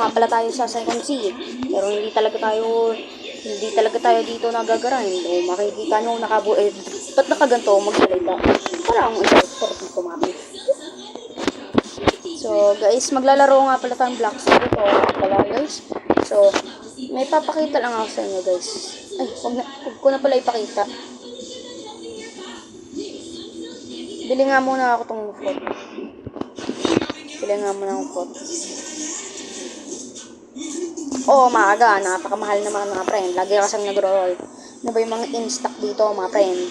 nga pala tayo sa second sea. Pero hindi talaga tayo, hindi talaga tayo dito nagagarind. O makikita nyo nakabu... Eh, ba't nakaganto magsalita? Parang instructor dito mami. So, guys, maglalaro nga pala tayong Black Sea dito. Pala, guys. So, may papakita lang ako sa inyo, guys. Ay, huwag, na, huwag ko na pala ipakita. Bili nga muna ako tong food. Bili nga muna akong food. Oo, oh, maaga. Napakamahal naman mga friend. Lagi kasang nag-roll. Ano ba yung mga in-stock dito, mga friend?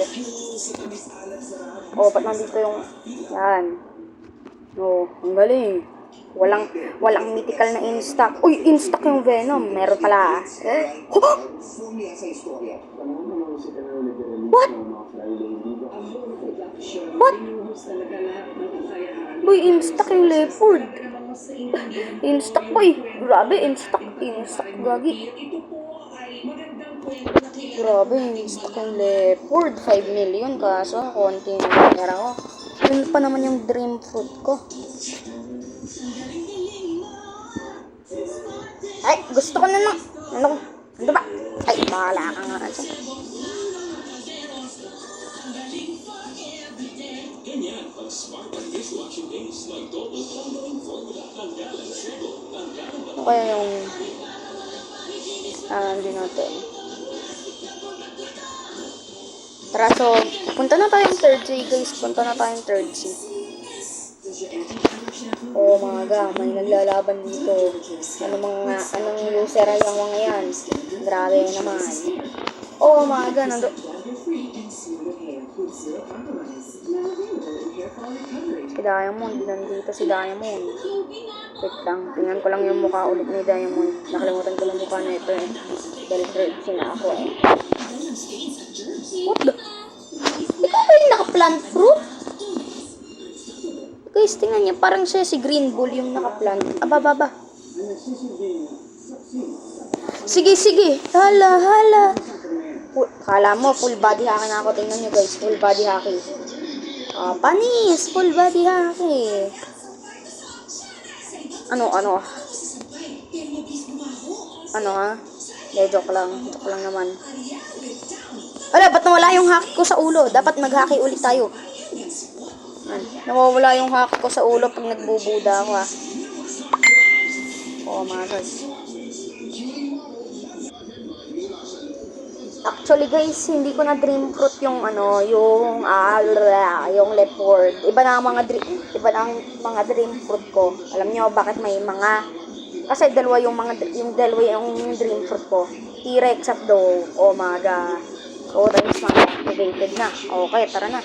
Oh, ba't nandito yung... Yan. Oh, ang galing. Walang, walang mythical na in-stock. Uy, in-stock yung Venom. Meron pala. Eh? Huh? What? What? Boy, in-stock yung leopard. In-stock, boy. Grabe, in-stock. In-stock, gagi. Grabe, in-stock yung leopard. 5 million. Kaso, konti na pera ko. Yun pa naman yung dream fruit ko. Ay, gusto ko na lang. Ano ko? Ano ba? Ay, bahala ka nga. Asa. Ano kaya yung... Ah, hindi natin. Tara, so, punta na tayong third sea, guys. Punta na tayong third sea. Oh, mga ga, may naglalaban dito. Ano mga, anong user ay ang mga yan? Grabe naman. Oh, mga ga, nando... Si Diamond, nandito si Diamond. Wait lang, tingnan ko lang yung mukha ulit ni Diamond. Nakalimutan ko lang mukha na ito eh. Dahil third na ako eh. What the? Ikaw ba yung naka-plant fruit? Guys, tingnan niya. Parang siya si Green Bull yung naka-plant. Aba, baba. Sige, sige. Hala, hala. Full, kala mo, full body haki na ako. Tingnan niyo guys, full body haki. Ah, panis, full body haki. Ano, ano? Ano ha? Hindi, joke lang. Joke lang naman. Wala, ba't nawala yung haki ko sa ulo? Dapat maghaki ulit tayo. Yan. Nawawala yung haki ko sa ulo pag nagbubuda ako ha. Oh my God. Actually guys, hindi ko na dream fruit yung ano, yung ah, yung leopard. Iba na ang mga dream, iba na ang mga dream fruit ko. Alam niyo bakit may mga kasi dalawa yung mga yung dalawa yung dream fruit ko. T-Rex at Doe. Oh my god. Oh, dahil na activated na. Okay, tara na.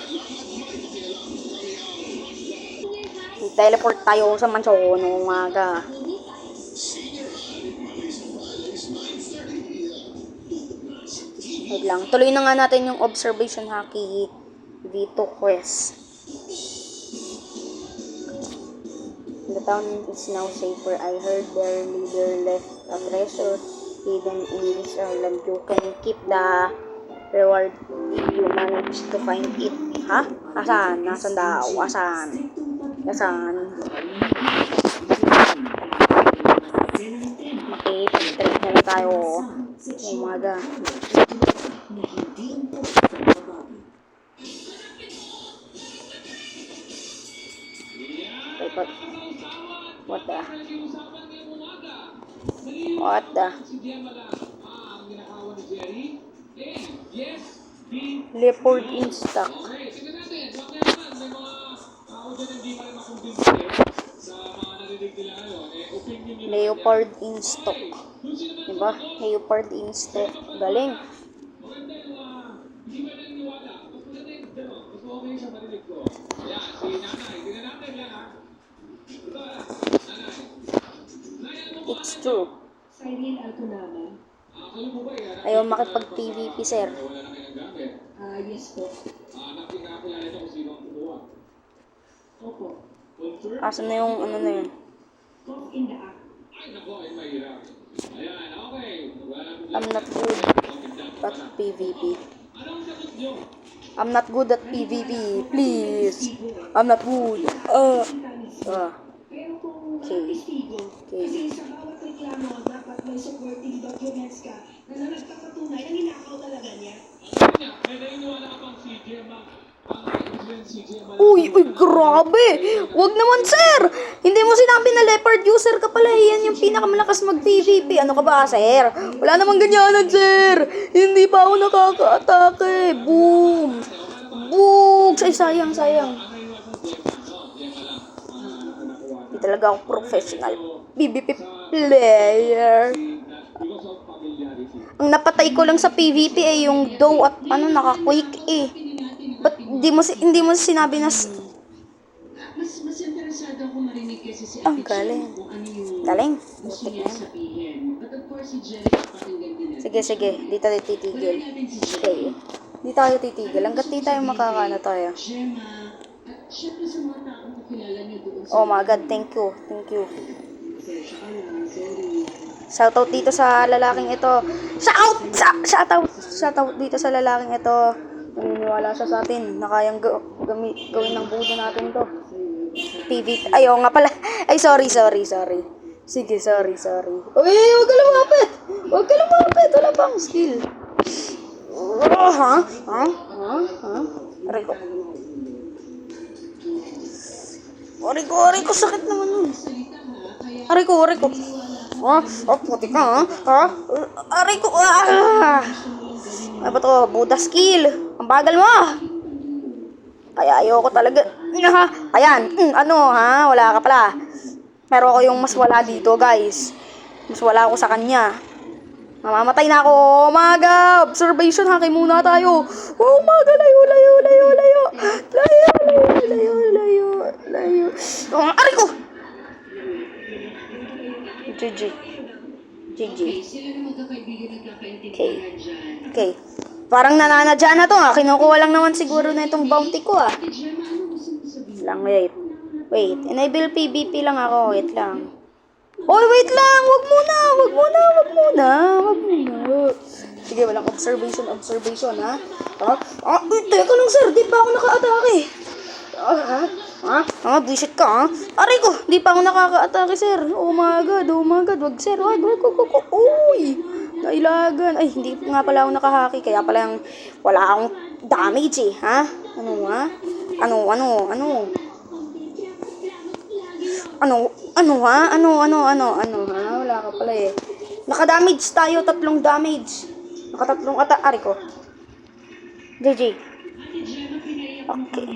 Teleport tayo sa mansion ng umaga. Wait lang. Tuloy na nga natin yung observation hockey dito quest. The town is now safer. I heard their leader left a treasure hidden in this island. You can keep the reward if you manage to find it. Ha? Asan? Nasaan daw? Asan? Asan? Okay, pag-trade na lang tayo. Umaga. Wait, what? What the? What the? Leopard in stock. Leopard in stock. Diba? Leopard in stock. Galing. It's true. Cyril Alconada. Ayaw makipag-PVP, sir. Ah, yes po. Opo. Asa na yung ano na yun? Cough in the act. I'm not good at PVP. I'm not good at PVP. Please. I'm not good. Uh. Ah. Kung Okay. Okay. Ano, dapat may supporting documents ka na na nagpapatunay na ninakaw talaga niya. May Uy, uy, grabe! Wag naman, sir! Hindi mo sinabi na leopard user ka pala. eh. Yan yung pinakamalakas mag-PvP. Ano ka ba, sir? Wala namang ganyanan, sir! Hindi pa ako nakaka-atake. Boom! Boom! Ay, sayang, sayang. Hindi talaga ako professional PvP player. Ang napatay ko lang sa PvP ay yung dough at ano, naka-quick eh. Ba't di mo, hindi mo sinabi na... Mas, mas interesado ako marinig kasi si Ang galing. Ano Galing. Butik na. But. Sige, sige. Dito tayo titigil. Okay. Di tayo titigil. Hanggat di tayo makakano tayo. Syempre sa mga taong kakilala niyo doon Oh my God, thank you. Thank you. Sorry. Shoutout dito sa lalaking ito. Shout! Sa- Shoutout! Shoutout dito sa lalaking ito. Naniniwala siya sa atin na kayang ga- gami- gawin ng budo natin to. PV. Ay, oo nga pala. Ay, sorry, sorry, sorry. Sige, sorry, sorry. Uy, huwag ka lumapit! Huwag ka lumapit! Wala pang skill. Oh, ha? Ha? Ha? Ha? Aray ko. Aray ko, aray ko, sakit naman yun. Aray ko, aray ko. Ah, oh, puti ka, ha? Ha? Aray ko, ah! Ano ba to? Buddha skill. Ang bagal mo. Kaya ayoko talaga. Ayan. Mm, ano, ha? Wala ka pala. Pero ako yung mas wala dito, guys. Mas wala ako sa kanya. Mamamatay na ako. Umaga! Observation, haki muna tayo. Oh, umaga, layo, layo, layo, layo. Layo, layo, layo, layo, layo. Oh, aray ko! GG. GG. Okay. Okay. Parang nananadya na to ha. Kinukuha lang naman siguro na itong bounty ko ah. Ano? Lang, wait. Wait. Enable PvP lang ako. Wait lang. Oy, wait lang! Wag muna! Wag muna! Wag muna! Wag muna! Sige, walang observation, observation, ha? Ha? Ah, uy, teka lang, sir. Di pa ako naka-atake. Ah, ha? Ha? Ah, bullshit ka, ha? Aray ko! Di pa ako nakaka-atake, sir. Oh my God, oh my God. Wag, sir. Wag, wag, wag, wag. wag. Uy! Nailagan. Ay, hindi nga pala ako nakahaki. Kaya pala yung wala akong damage, eh. Ha? Ano, ha? Ano, ano, ano? Ano, ano ha? Ano, ano, ano, ano ha? Wala ka pala eh. Naka-damage tayo, tatlong damage. Nakatatlong ata, ari ko. GG. Okay.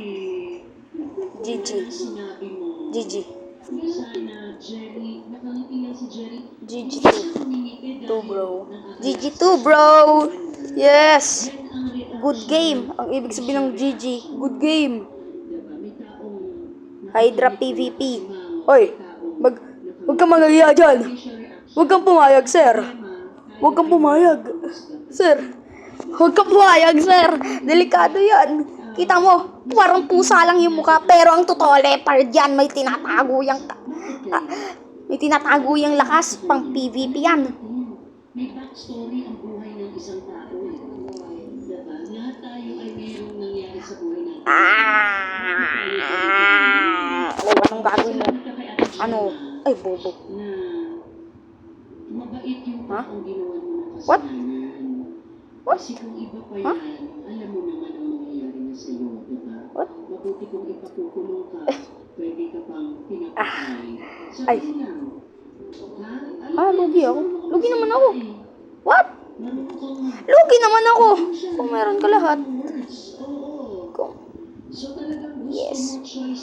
GG. GG. Sana, Jerry, nakangiti lang si Jerry. GG Siya 2. humingiti 2 dahil bro. nakaka- GG 2 bro. Yes. Good game. Ang ibig sabihin ng GG. Good game. Hydra PVP. Oy, huwag kang magagiya dyan. Huwag kang pumayag, sir. Huwag kang pumayag. Sir, huwag kang pumayag, sir. Delikado yan. Kita mo, parang pusa lang yung mukha. Pero ang totoo, leopard yan. May tinatago yung... ah, may tinatago yung lakas. Pang PVP yan. May backstory ang buhay ng isang tao. Diba? Lahat tayo ay mayroong nangyari sa buhay natin. Ah! O, anong gagawin mo? Ano? Ay, bobo. na mabait yung Ha? taong ginawa mo ng What? kasalanan. What? Kasi kung iba pa yan, alam mo naman ang mangyayari na sa iyo, diba? What? Mabuti kung ipakukulong ka, pwede ka pang pinapatay. So, Ay. lang. Ha? Alam Ah, lugi ako. Lugi naman ako. eh. What? Lugi naman ako. Kung meron ka lahat. Kung... Yes. Yes.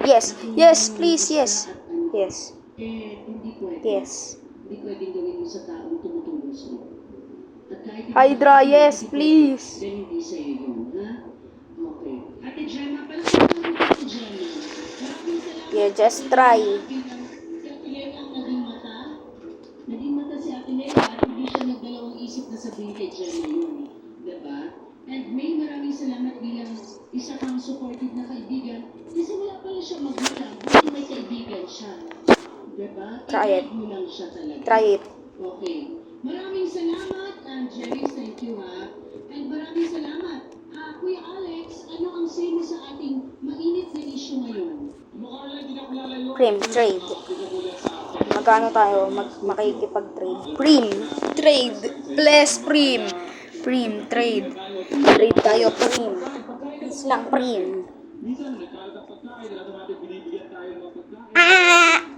Yes. Yes, please. Yes. Yes. Eh, hindi pwede. Yes. Hindi pwedeng gawin mo sa taong tumutulong sa'yo. At kahit Hydra, ka- yes, please. Then hindi sa'yo yun, ha? Okay. Ate Gemma, pala Ate Gemma. Maraming salamat. Yeah, just try. Try it. Try it. Okay. Maraming salamat, uh, Jerry. Thank you, ha. And maraming salamat. Ah, Kuya Alex, ano ang say mo sa ating mainit na issue ngayon? Cream trade. Magkano tayo? Mag makikipag-trade. Prim. Trade. Bless prim. Prim. Trade. Trade tayo. Prim. Please lang prim. Ah!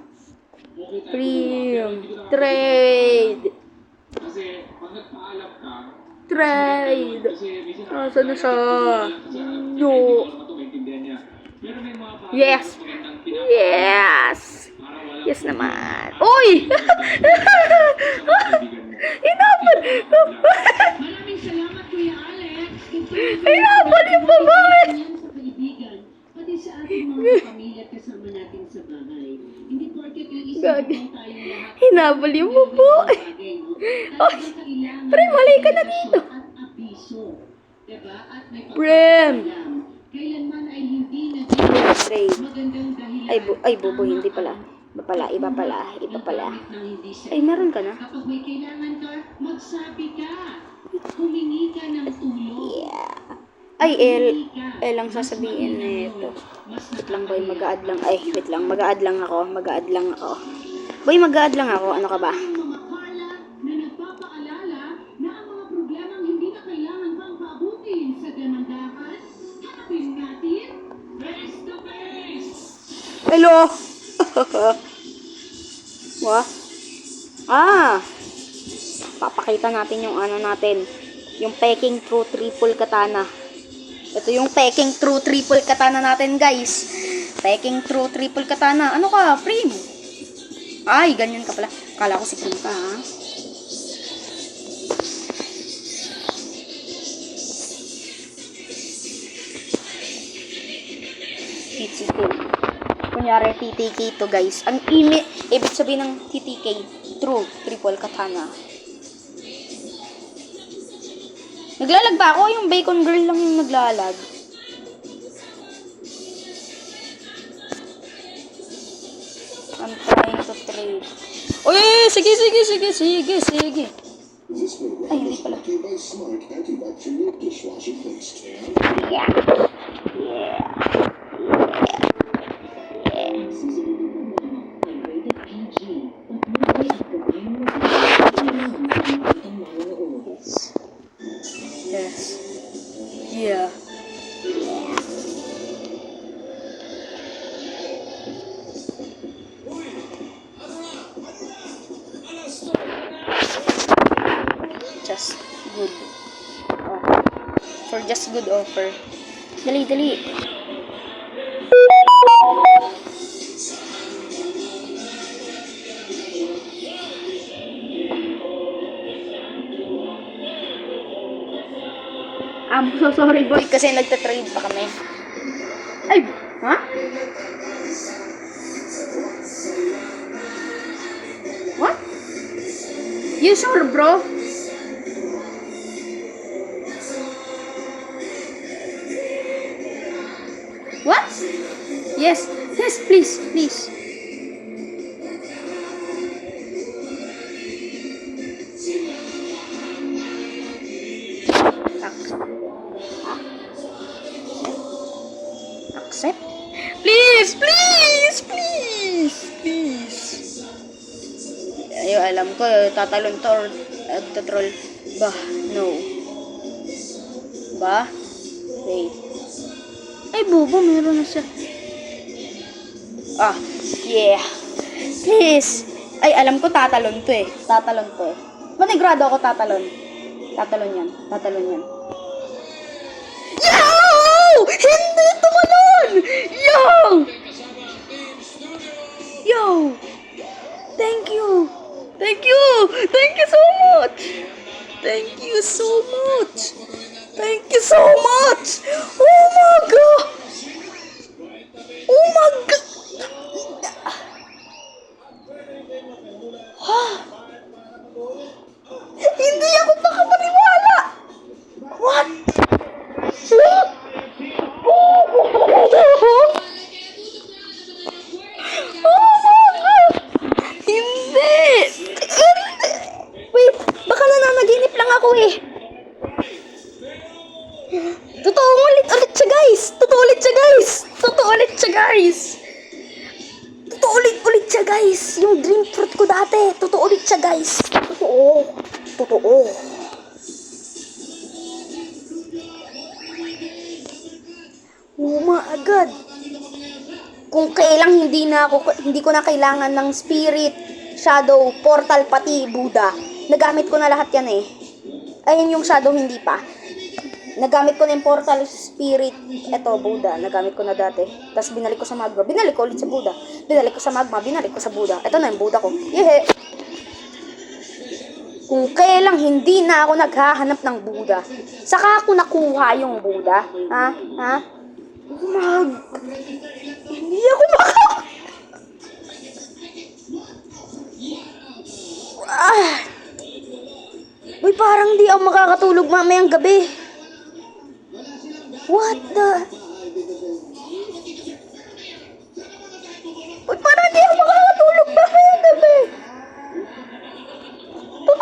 Prim. Trade. Trade. Asan na siya? No. Yes. Yes. Yes naman. Uy! Inabot! Maraming salamat, Kuya Alex. Inabot yung babae! Pati sa ating mga pamilya kasama natin sa bahay. Hindi porket lang tayong lahat. Hinabol yung? Talagang kailangan Pre, malay ka na dito. At abiso. Diba? At may Prem. Kailanman ay hindi na magandang dahilan. Ay, bu ay, bubo, hindi pala. Iba pala, iba pala, iba pala. Ay, meron ka na? Kapag may kailangan ka, magsabi ka. Humingi ka ng tulong. Yeah. Ay, El, Humingi ka. El ang sasabihin nito. Wait lang, boy, mag-add lang. Ay, wait lang, mag-add lang ako, mag-add lang ako. Boy, mag-add lang ako. Ano ka ba? Na na na. Hello? Wah? Ah! Papakita natin yung ano natin. Yung Peking True Triple Katana. Ito yung Peking True Triple Katana natin, guys. Peking True Triple Katana. Ano ka? Prim? Ay, ganyan ka pala. Kala ko si Prim ka, ha? TTK. Kunyari, TTK to guys. Ang imi, ibig sabihin ng TTK, true, triple katana. Naglalag ba ako? Yung bacon girl lang yung naglalag. I'm trying to trade. Uy, sige, sige, sige, sige, sige. Ay, hindi pala. brought to Just good. Oh. For just good offer. Dali, dali. I'm so sorry boy kasi nagtatrade pa kami. Ay! Ha? What? You sure bro? What? Yes, yes, please, please. Ac- Accept? Please, please, please, please. Alam ko, tatalon to or uh, tatrol. Bah, no. Ba? Wait. Ay, bobo, meron na siya. Ah, yeah. Please. Ay, alam ko tatalon to eh. Tatalon to eh. Manigrado ako tatalon. Tatalon yan. Tatalon yan. Yo! Hindi tumalon! Yo! Yo! Thank you! Thank you! Thank you so much! Thank you so much! Thank you so much! Oh my god! Oh my god! Ha? Hindi ako makapaniwala! What? Oh my god! Oh my god! Hindi! Hindi! Wait, baka nananaginip lang ako eh. Totoo ulit ulit siya guys! Totoo ulit siya guys! Totoo ulit siya guys! Totoo ulit ulit siya guys! Yung dream fruit ko dati. Totoo ulit siya, guys. Totoo. Totoo. My God. Kung kailang hindi na ako, hindi ko na kailangan ng spirit, shadow, portal, pati Buddha. Nagamit ko na lahat yan eh. Ayun yung shadow, hindi pa. Nagamit ko na yung portal, spirit, eto, Buddha. Nagamit ko na dati. Tapos binalik ko sa magma. Binalik ko ulit sa Buddha. Binalik ko sa magma. Binalik ko sa Buddha. Eto na yung Buddha ko. Yehe! Kung kailang hindi na ako naghahanap ng Buddha, saka ako nakuha yung Buddha. Ha? Ha? Mag... Hindi ako maka... Ah! Uy, parang di ako makakatulog mamayang gabi. What the... Uy, parang di ako makakatulog mamayang gabi.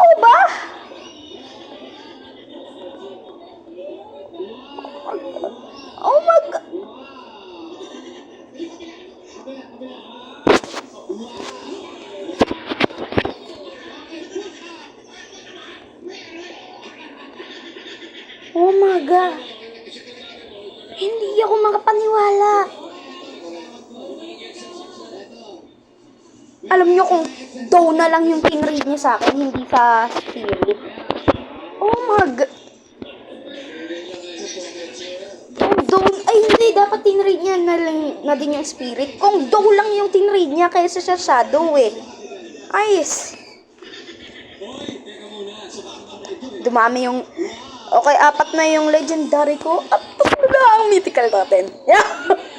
Totoo Alam nyo kung daw na lang yung tinread niya sa akin, hindi sa spirit. Oh my God. Kung daw, ay hindi, dapat tinread niya na, lang, na din yung spirit. Kung daw lang yung tinread niya kaysa sa shadow eh. Ayos. Dumami yung... Okay, apat na yung legendary ko. At na ang mythical natin. Yeah.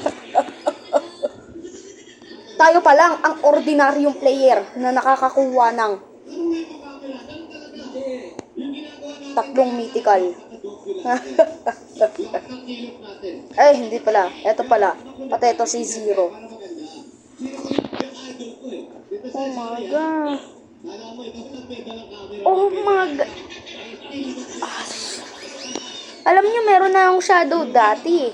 Tayo pa lang ang ordinaryong player na nakakakuha ng tatlong mythical. Ay, hindi pala. Ito pala. Pati ito si Zero. Oh my God. Oh my God. Alam niyo, meron na akong shadow dati.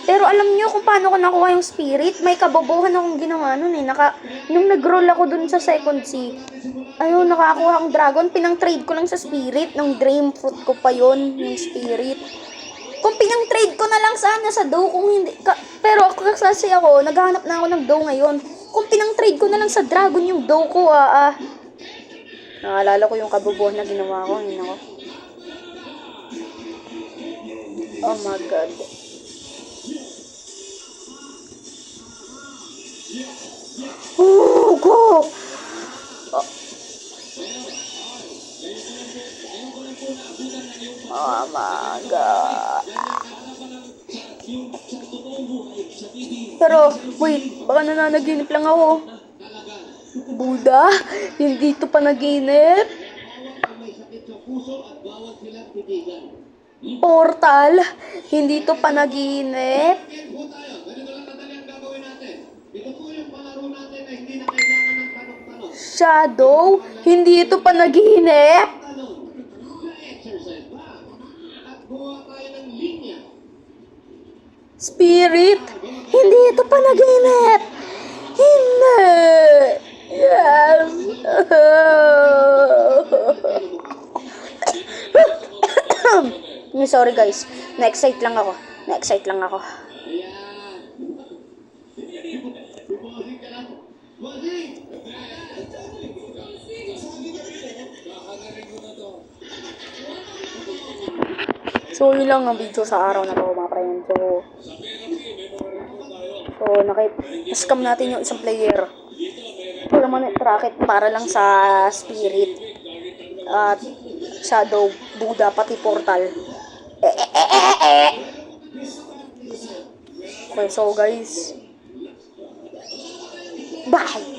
Eh. Pero alam niyo kung paano ko nakuha yung spirit? May kabobohan akong ginawa nun eh. Naka, nung nag-roll ako dun sa second sea, ayun, nakakuha akong dragon. Pinang-trade ko lang sa spirit. Nung dream fruit ko pa yon yung spirit. Kung pinang-trade ko na lang sana sa dough, kung hindi, ka, pero ako kasi ako, naghahanap na ako ng dough ngayon. Kung pinang-trade ko na lang sa dragon yung dough ko, ah, ah. Naalala ko yung kabobohan na ginawa ko, yun ako. Oh my God. Oh, go! Oh my God. Pero, wait, baka nananaginip lang ako. Buddha, hindi to panaginip. Portal, hindi to panaginip. Shadow, hindi ito panaginip. Spirit, hindi ito panaginip. Hindi. Yes. Sorry guys, na-excite lang ako. Na-excite lang ako. So, yun lang ang video sa araw na to, mga friend. So, so nakip-scam natin yung isang player. Ito naman bracket para lang sa spirit. At shadow, Buddha, pati portal. Eh, eh, eh. Okay, so guys. Bye!